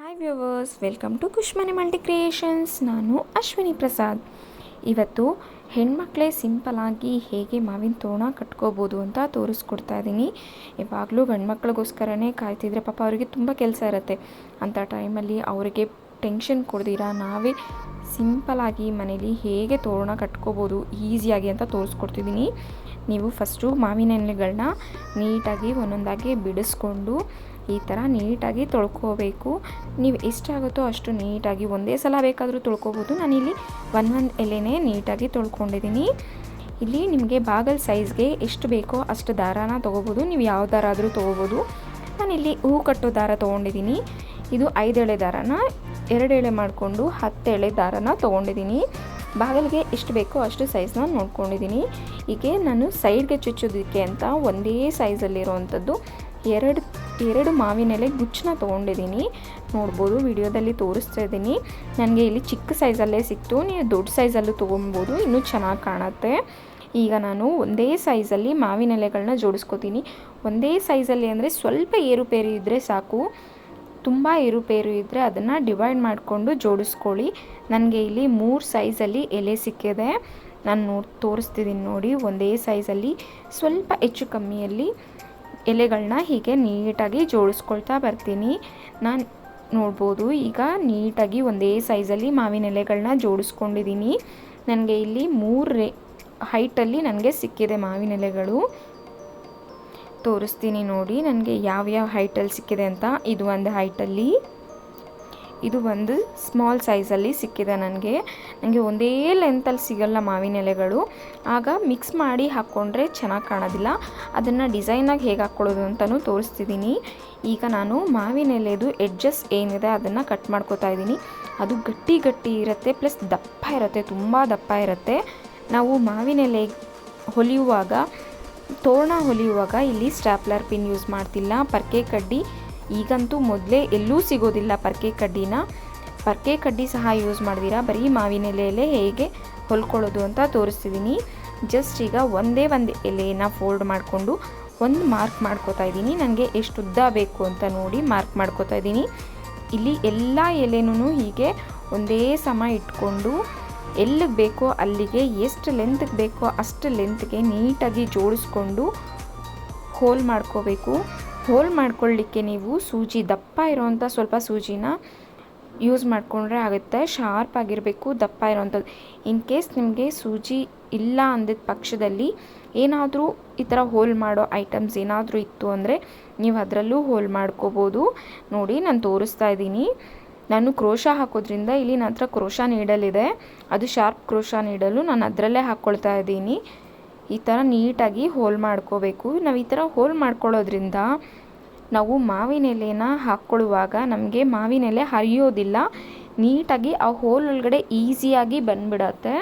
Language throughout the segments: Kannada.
Hi viewers welcome to Khushmani multi creations ನಾನು ಅಶ್ವಿನಿ ಪ್ರಸಾದ್. ಇವತ್ತು ಹೆಣ್ಮಕ್ಳೇ ಸಿಂಪಲಾಗಿ ಹೇಗೆ ಮಾವಿನ ತೋರಣ ಕಟ್ಕೋಬೋದು ಅಂತ ತೋರಿಸ್ಕೊಡ್ತಾ ಇದ್ದೀನಿ ಯಾವಾಗಲೂ ಗಂಡ್ಮಕ್ಳಿಗೋಸ್ಕರನೇ ಕಾಯ್ತಿದ್ರೆ ಪಾಪ ಅವರಿಗೆ ತುಂಬ ಕೆಲಸ ಇರುತ್ತೆ. ಅಂಥ ಟೈಮಲ್ಲಿ ಅವರಿಗೆ ಟೆನ್ಷನ್ ಕೊಡ್ದಿರಾ, ನಾವೇ ಸಿಂಪಲಾಗಿ ಮನೇಲಿ ಹೇಗೆ ತೋರಣ ಕಟ್ಕೋಬೋದು ಈಸಿಯಾಗಿ ಅಂತ ತೋರಿಸ್ಕೊಡ್ತಿದ್ದೀನಿ ನೀವು ಫಸ್ಟು ಮಾವಿನ ಎಣ್ಣೆಗಳನ್ನ ನೀಟಾಗಿ ಒಂದೊಂದಾಗಿ ಬಿಡಿಸ್ಕೊಂಡು ಈ ಥರ ನೀಟಾಗಿ ತೊಳ್ಕೋಬೇಕು. ನೀವು ಎಷ್ಟಾಗುತ್ತೋ ಅಷ್ಟು ನೀಟಾಗಿ ಒಂದೇ ಸಲ ಬೇಕಾದರೂ ತೊಳ್ಕೊಬೋದು. ನಾನಿಲ್ಲಿ ಒನ್ ಒಂದು ಎಲೆನೇ ನೀಟಾಗಿ ತೊಳ್ಕೊಂಡಿದ್ದೀನಿ. ಇಲ್ಲಿ ನಿಮಗೆ ಬಾಗಲ್ ಸೈಜ್ಗೆ ಎಷ್ಟು ಬೇಕೋ ಅಷ್ಟು ದಾರಾನ ತೊಗೋಬೋದು. ನೀವು ಯಾವ ದಾರ ಆದರೂ ತೊಗೋಬೋದು. ನಾನಿಲ್ಲಿ ಹೂ ಕಟ್ಟೋ ದಾರ ತೊಗೊಂಡಿದ್ದೀನಿ. ಇದು ಐದು ಎಳೆ ದಾರನ, ಎರಡು ಎಳೆ ಮಾಡಿಕೊಂಡು ಹತ್ತು ಎಳೆ ದಾರನ ತೊಗೊಂಡಿದ್ದೀನಿ. ಬಾಗಿಲಿಗೆ ಎಷ್ಟು ಬೇಕೋ ಅಷ್ಟು ಸೈಜ್ನ ನೋಡ್ಕೊಂಡಿದ್ದೀನಿ. ಹೀಗೆ ನಾನು ಸೈಡ್ಗೆ ಚುಚ್ಚೋದಕ್ಕೆ ಅಂತ ಒಂದೇ ಸೈಜಲ್ಲಿರೋವಂಥದ್ದು ಎರಡು ಎರಡು ಮಾವಿನ ಎಲೆ ಗುಚ್ಚನ್ನ ತೊಗೊಂಡಿದ್ದೀನಿ. ನೋಡ್ಬೋದು, ವಿಡಿಯೋದಲ್ಲಿ ತೋರಿಸ್ತಾ ಇದ್ದೀನಿ. ನನಗೆ ಇಲ್ಲಿ ಚಿಕ್ಕ ಸೈಜಲ್ಲೇ ಸಿಕ್ತು. ನೀವು ದೊಡ್ಡ ಸೈಜಲ್ಲೂ ತೊಗೊಬೋದು. ಇನ್ನೂ ಚೆನ್ನಾಗಿ ಕಾಣುತ್ತೆ. ಈಗ ನಾನು ಒಂದೇ ಸೈಜಲ್ಲಿ ಮಾವಿನ ಎಲೆಗಳನ್ನ ಜೋಡಿಸ್ಕೋತೀನಿ. ಒಂದೇ ಸೈಜಲ್ಲಿ ಅಂದರೆ ಸ್ವಲ್ಪ ಏರುಪೇರು ಇದ್ದರೆ ಸಾಕು. ತುಂಬ ಏರುಪೇರು ಇದ್ದರೆ ಅದನ್ನು ಡಿವೈಡ್ ಮಾಡಿಕೊಂಡು ಜೋಡಿಸ್ಕೊಳ್ಳಿ. ನನಗೆ ಇಲ್ಲಿ ಮೂರು ಸೈಜಲ್ಲಿ ಎಲೆ ಸಿಕ್ಕಿದೆ. ನಾನು ನೋಡಿ ತೋರಿಸ್ತಿದ್ದೀನಿ ನೋಡಿ. ಒಂದೇ ಸೈಜಲ್ಲಿ ಸ್ವಲ್ಪ ಹೆಚ್ಚು ಕಮ್ಮಿಯಲ್ಲಿ. ಎಲೆಗಳನ್ನ ಹೀಗೆ ನೀಟಾಗಿ ಜೋಡಿಸ್ಕೊಳ್ತಾ ಬರ್ತೀನಿ. ನಾನು ನೋಡ್ಬೋದು, ಈಗ ನೀಟಾಗಿ ಒಂದೇ ಸೈಜಲ್ಲಿ ಮಾವಿನ ಎಲೆಗಳನ್ನ ಜೋಡಿಸ್ಕೊಂಡಿದ್ದೀನಿ ನನಗೆ ಇಲ್ಲಿ ಮೂರು ರೇ, ಹೈಟಲ್ಲಿ ನನಗೆ ಸಿಕ್ಕಿದೆ ಮಾವಿನ ಎಲೆಗಳು. ತೋರಿಸ್ತೀನಿ ನೋಡಿ, ನನಗೆ ಯಾವ್ಯಾವ ಹೈಟಲ್ಲಿ ಸಿಕ್ಕಿದೆ ಅಂತ. ಇದು ಒಂದು ಹೈಟಲ್ಲಿ. ಇದು ಒಂದು ಸ್ಮಾಲ್ ಸೈಜಲ್ಲಿ ಸಿಕ್ಕಿದೆ ನನಗೆ. ನನಗೆ ಒಂದೇ ಲೆಂತಲ್ಲಿ ಸಿಗಲ್ಲ ಮಾವಿನ ಎಲೆಗಳು. ಆಗ ಮಿಕ್ಸ್ ಮಾಡಿ ಹಾಕ್ಕೊಂಡ್ರೆ ಚೆನ್ನಾಗಿ ಕಾಣೋದಿಲ್ಲ. ಅದನ್ನು ಡಿಸೈನಾಗಿ ಹೇಗೆ ಹಾಕ್ಕೊಳ್ಳೋದು ಅಂತಲೂ ತೋರಿಸ್ತಿದ್ದೀನಿ ಈಗ ನಾನು ಮಾವಿನ ಎಲೆದು ಎಡ್ಜಸ್ ಏನಿದೆ ಅದನ್ನು ಕಟ್ ಮಾಡ್ಕೋತಾ ಇದ್ದೀನಿ. ಅದು ಗಟ್ಟಿ ಗಟ್ಟಿ ಇರುತ್ತೆ ಪ್ಲಸ್ ದಪ್ಪ ಇರುತ್ತೆ, ತುಂಬ ದಪ್ಪ ಇರುತ್ತೆ. ನಾವು ಮಾವಿನ ಎಲೆ ಹೊಲಿಯುವಾಗ, ತೋರಣ ಹೊಲಿಯುವಾಗ ಇಲ್ಲಿ ಸ್ಟ್ಯಾಪ್ಲರ್ ಪಿನ್ ಯೂಸ್ ಮಾಡ್ತಿಲ್ಲ. ಪರ್ಕೆ ಕಡ್ಡಿ ಈಗಂತೂ ಮೊದಲೇ ಎಲ್ಲೂ ಸಿಗೋದಿಲ್ಲ ಪರ್ಕೆ ಕಡ್ಡಿನ. ಪರ್ಕೆ ಕಡ್ಡಿ ಸಹ ಯೂಸ್ ಮಾಡಿದಿರಾ ಬರೀ ಮಾವಿನ ಎಲೆಯಲ್ಲೇ ಹೇಗೆ ಹೊಲ್ಕೊಳ್ಳೋದು ಅಂತ ತೋರಿಸ್ತಿದ್ದೀನಿ ಜಸ್ಟ್ ಈಗ ಒಂದೇ ಒಂದು ಎಲೆಯನ್ನು ಫೋಲ್ಡ್ ಮಾಡಿಕೊಂಡು ಒಂದು ಮಾರ್ಕ್ ಮಾಡ್ಕೋತಾ ಇದ್ದೀನಿ. ನನಗೆ ಎಷ್ಟು ಉದ್ದ ಬೇಕು ಅಂತ ನೋಡಿ ಮಾರ್ಕ್ ಮಾಡ್ಕೋತಾ ಇದ್ದೀನಿ. ಇಲ್ಲಿ ಎಲ್ಲ ಎಲೆನೂ ಹೀಗೆ ಒಂದೇ ಸಮ ಇಟ್ಕೊಂಡು ಎಲ್ಲಿಗೆ ಬೇಕೋ ಅಲ್ಲಿಗೆ, ಎಷ್ಟು ಲೆಂತ್ಗೆ ಬೇಕೋ ಅಷ್ಟು ಲೆಂತ್ಗೆ ನೀಟಾಗಿ ಜೋಡಿಸ್ಕೊಂಡು ಹೋಲ್ ಮಾಡ್ಕೋಬೇಕು. ಹೋಲ್ ಮಾಡ್ಕೊಳ್ಳಿಕ್ಕೆ ನೀವು ಸೂಜಿ, ದಪ್ಪ ಇರೋವಂಥ ಸ್ವಲ್ಪ ಸೂಜಿನ ಯೂಸ್ ಮಾಡಿಕೊಂಡ್ರೆ ಆಗುತ್ತೆ. ಶಾರ್ಪ್ ಆಗಿರಬೇಕು, ದಪ್ಪ ಇರೋವಂಥದ್ದು ಇನ್ ಕೇಸ್ ನಿಮಗೆ ಸೂಜಿ ಇಲ್ಲ ಅಂದಿದ್ದ ಪಕ್ಷದಲ್ಲಿ ಏನಾದರೂ ಈ ಥರ ಹೋಲ್ ಮಾಡೋ ಐಟಮ್ಸ್ ಏನಾದರೂ ಇತ್ತು ಅಂದರೆ ನೀವು ಅದರಲ್ಲೂ ಹೋಲ್ ಮಾಡ್ಕೋಬೋದು. ನೋಡಿ, ನಾನು ತೋರಿಸ್ತಾ ಇದ್ದೀನಿ. ನಾನು ಕ್ರೋಶ ಹಾಕೋದ್ರಿಂದ ಇಲ್ಲಿ ನನ್ನ ಹತ್ರ ಕ್ರೋಶ ನೀಡಲಿದೆ. ಅದು ಶಾರ್ಪ್ ಕ್ರೋಶ ನೀಡಲು ನಾನು ಅದರಲ್ಲೇ ಹಾಕ್ಕೊಳ್ತಾ ಇದ್ದೀನಿ. ಈ ಥರ ನೀಟಾಗಿ ಹೋಲ್ ಮಾಡ್ಕೋಬೇಕು. ನಾವು ಈ ಥರ ಹೋಲ್ ಮಾಡ್ಕೊಳ್ಳೋದ್ರಿಂದ ನಾವು ಮಾವಿನ ಎಲೆನ ಹಾಕ್ಕೊಳ್ಳುವಾಗ ನಮಗೆ ಮಾವಿನ ಎಲೆ ಹರಿಯೋದಿಲ್ಲ. ನೀಟಾಗಿ ಆ ಹೋಲ್ ಒಳಗಡೆ ಈಸಿಯಾಗಿ ಬಂದ್ಬಿಡತ್ತೆ.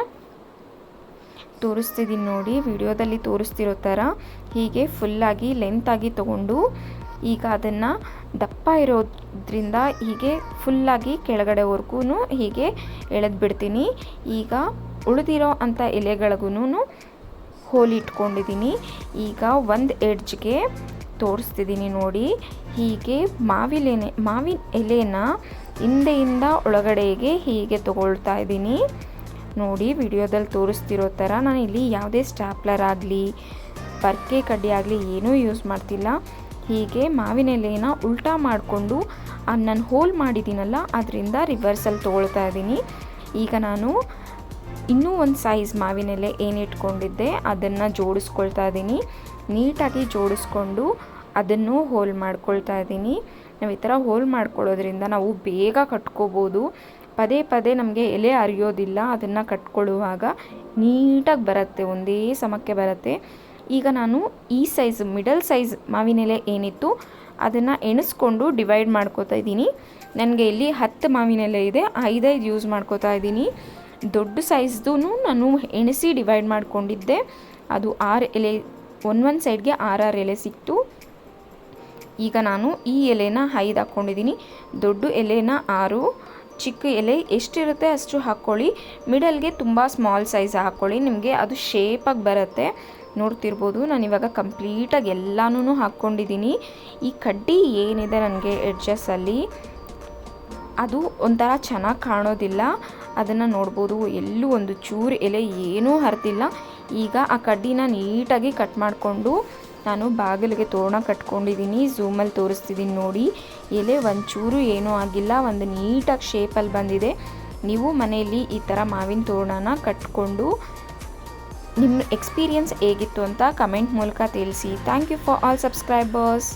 ತೋರಿಸ್ತಿದ್ದೀನಿ ನೋಡಿ, ವಿಡಿಯೋದಲ್ಲಿ ತೋರಿಸ್ತಿರೋ ಥರ. ಹೀಗೆ ಫುಲ್ಲಾಗಿ ಲೆಂತಾಗಿ ತೊಗೊಂಡು ಈಗ ಅದನ್ನು ದಪ್ಪ ಇರೋದ್ರಿಂದ ಹೀಗೆ ಫುಲ್ಲಾಗಿ ಕೆಳಗಡೆವರೆಗೂ ಹೀಗೆ ಎಳೆದು ಬಿಡ್ತೀನಿ ಈಗ ಉಳಿದಿರೋ ಅಂಥ ಎಲೆಗಳಿಗೂ ಹೋಲಿಟ್ಕೊಂಡಿದ್ದೀನಿ. ಈಗ ಒಂದು ಎಡ್ಜ್ಗೆ ತೋರಿಸ್ತಿದ್ದೀನಿ ನೋಡಿ. ಹೀಗೆ ಮಾವಿಲೆನೆ, ಮಾವಿನ ಎಲೆನ ಹಿಂದೆಯಿಂದ ಒಳಗಡೆಗೆ ಹೀಗೆ ತಗೊಳ್ತಾ ಇದ್ದೀನಿ. ನೋಡಿ ವಿಡಿಯೋದಲ್ಲಿ ತೋರಿಸ್ತಿರೋ ಥರ ನಾನು ಇಲ್ಲಿ ಯಾವುದೇ ಸ್ಟ್ಯಾಪ್ಲರ್ ಆಗಲಿ ಪರ್ಕೆ ಕಡ್ಡಿ ಆಗಲಿ ಏನೂ ಯೂಸ್ ಮಾಡ್ತಿಲ್ಲ. ಹೀಗೆ ಮಾವಿನ ಎಲೆನ ಉಲ್ಟಾ ಮಾಡಿಕೊಂಡು ನಾನು ಹೋಲ್ ಮಾಡಿದ್ದೀನಲ್ಲ, ಅದರಿಂದ ರಿವರ್ಸಲ್ಲಿ ತೊಗೊಳ್ತಾ ಇದ್ದೀನಿ. ಈಗ ನಾನು ಇನ್ನೂ ಒಂದು ಸೈಜ್ ಮಾವಿನ ಎಲೆ ಏನಿಟ್ಕೊಂಡಿದ್ದೆ ಅದನ್ನು ಜೋಡಿಸ್ಕೊಳ್ತಾ ಇದ್ದೀನಿ ನೀಟಾಗಿ ಜೋಡಿಸ್ಕೊಂಡು ಅದನ್ನು ಹೋಲ್ ಮಾಡ್ಕೊಳ್ತಾ ಇದ್ದೀನಿ ನಾವು ಈ ಥರ ಹೋಲ್ ಮಾಡ್ಕೊಳ್ಳೋದ್ರಿಂದ ನಾವು ಬೇಗ ಕಟ್ಕೋಬೋದು. ಪದೇ ಪದೇ ನಮಗೆ ಎಲೆ ಅರಿಯೋದಿಲ್ಲ ಅದನ್ನು ಕಟ್ಕೊಳ್ಳುವಾಗ ನೀಟಾಗಿ ಬರುತ್ತೆ, ಒಂದೇ ಸಮಕ್ಕೆ ಬರುತ್ತೆ. ಈಗ ನಾನು ಈ ಸೈಜ್, ಮಿಡಲ್ ಸೈಜ್ ಮಾವಿನ ಎಲೆ ಏನಿತ್ತು, ಅದನ್ನು ಎಣಿಸ್ಕೊಂಡು ಡಿವೈಡ್ ಮಾಡ್ಕೋತಾ ಇದ್ದೀನಿ ನನಗೆ ಇಲ್ಲಿ ಹತ್ತು ಮಾವಿನ ಎಲೆ ಇದೆ, ಐದೈದು ಯೂಸ್ ಮಾಡ್ಕೋತಾ ಇದ್ದೀನಿ ದೊಡ್ಡ ಸೈಜ್ದು ನಾನು ಎಣಿಸಿ ಡಿವೈಡ್ ಮಾಡಿಕೊಂಡಿದ್ದೆ. ಅದು ಆರು ಎಲೆ ಒಂದೊಂದು ಸೈಡ್ಗೆ ಆರಾರು ಎಲೆ ಸಿಕ್ತು. ಈಗ ನಾನು ಈ ಎಲೆನ ಐದು ಹಾಕ್ಕೊಂಡಿದ್ದೀನಿ ದೊಡ್ಡ ಎಲೆನ ಆರು, ಚಿಕ್ಕ ಎಲೆ ಎಷ್ಟಿರುತ್ತೆ ಅಷ್ಟು ಹಾಕ್ಕೊಳ್ಳಿ ಮಿಡಲ್ಗೆ ತುಂಬ ಸ್ಮಾಲ್ ಸೈಜ್ ಹಾಕ್ಕೊಳ್ಳಿ ನಿಮಗೆ ಅದು ಶೇಪಾಗಿ ಬರುತ್ತೆ. ನೋಡ್ತಿರ್ಬೋದು, ನಾನು ಇವಾಗ ಕಂಪ್ಲೀಟಾಗಿ ಎಲ್ಲಾನು ಹಾಕ್ಕೊಂಡಿದ್ದೀನಿ ಈ ಕಡ್ಡಿ ಏನಿದೆ ನನಗೆ ಎಡ್ಜಸ್ಸಲ್ಲಿ ಅದು ಒಂಥರ ಚೆನ್ನಾಗಿ ಕಾಣೋದಿಲ್ಲ. ಅದನ್ನು ನೋಡ್ಬೋದು. ಎಲ್ಲೂ ಒಂದು ಚೂರು ಎಲೆ ಏನೂ ಹರಿದಿಲ್ಲ. ಈಗ ಆ ಕಡ್ಡಿನ ನೀಟಾಗಿ ಕಟ್ ಮಾಡಿಕೊಂಡು ನಾನು ಬಾಗಿಲಿಗೆ ತೋರಣ ಕಟ್ಕೊಂಡಿದ್ದೀನಿ ಝೂಮಲ್ಲಿ ತೋರಿಸ್ತಿದ್ದೀನಿ ನೋಡಿ. ಎಲೆ ಒಂಚೂರು ಏನೂ ಆಗಿಲ್ಲ. ಒಂದು ನೀಟಾಗಿ ಶೇಪಲ್ಲಿ ಬಂದಿದೆ. ನೀವು ಮನೆಯಲ್ಲಿ ಈ ಥರ ಮಾವಿನ ತೋರಣನ ಕಟ್ಕೊಂಡು ನಿಮ್ಮ ಎಕ್ಸ್ಪೀರಿಯನ್ಸ್ ಹೇಗಿತ್ತು ಅಂತ ಕಮೆಂಟ್ ಮೂಲಕ ತಿಳಿಸಿ. Thank you for all subscribers